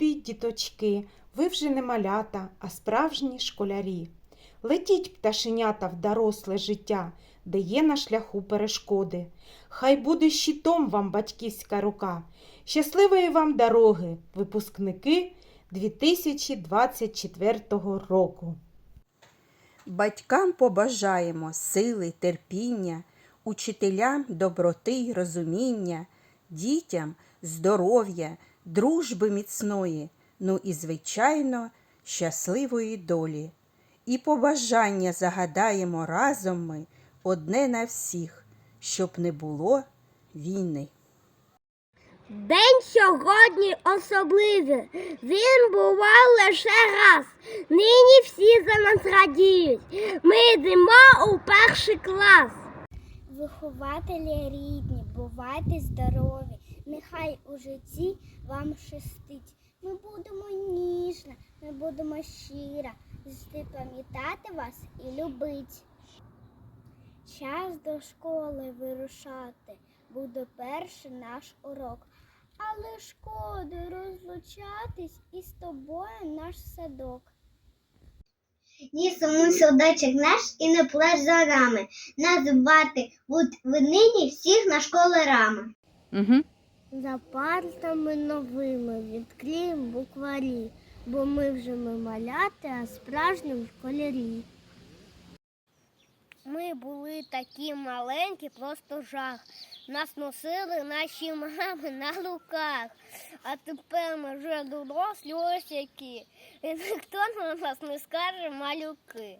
любі діточки, ви вже не малята, а справжні школярі. Летіть, пташенята, в доросле життя, де є на шляху перешкоди. Хай буде щитом вам батьківська рука. Щасливої вам дороги, випускники 2024 року. Батькам побажаємо сили, терпіння, учителям доброти й розуміння, дітям здоров'я, дружби міцної, ну і, звичайно, щасливої долі. І побажання загадаємо разом ми одне на всіх, щоб не було війни. День сьогодні особливий. Він бував лише раз. Нині всі за нас радіють. Ми йдемо у перший клас. Вихователі рідні, бувайте здорові. Нехай у житті вам щастить. Ми будемо ніжна, ми будемо щира, завжди пам'ятати вас і любить. Час до школи вирушати, буде перший наш урок. Але шкода розлучатись із тобою наш садок. Ні сумуй солдатчик наш і не плеч за рами. Називати будь ви нині всіх на школи рами. Угу. За партами новими відкриємо букварі, бо ми вже не маляти, а справжні школярі. Ми були такі маленькі, просто жах. Нас носили наші мами на руках. А тепер ми вже дорослі ось які. І ніхто на нас не скаже малюки.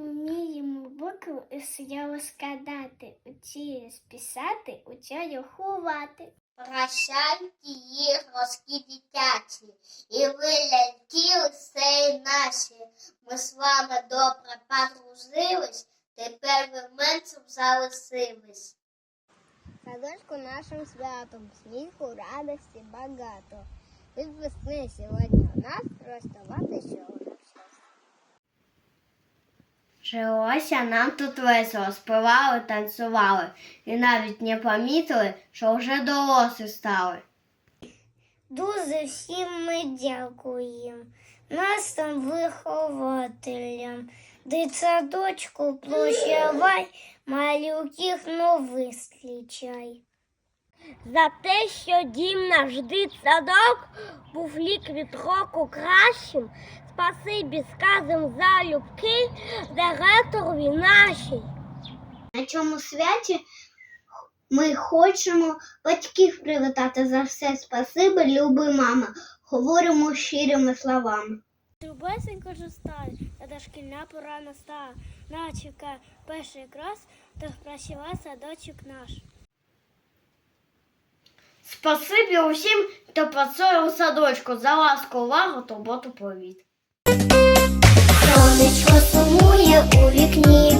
Вміємо букву і сіяло складати, учили списати, учили рахувати. Прощайте іграшки дитячі, і ви ляльки усе наші. Ми з вами добре подружились, тепер ви менцем залишились. Садочку нашим святом, сміху, радості багато. Від весни сьогодні у нас розставати нас. Жилося нам тут весело, співали, танцювали, і навіть не помітили, що вже дорослі стали. Дуже всім ми дякуємо. Нас там вихователям. Дитсадочку площавай, малюків ну вислічай. За те, що дім наш дитсадок був лік від року кращим, спасибі сказим за любки директорові нашій. На цьому святі ми хочемо батьків привітати за все спасибі, люби мама. Говоримо щирими словами. Любесенько ж стать, та шкільна пора настала. На чекає перший клас, то працював садочок наш. Спасибі усім, хто працює у садочку за ласку, увагу, турботу, повіт. Сонечко сумує у вікні,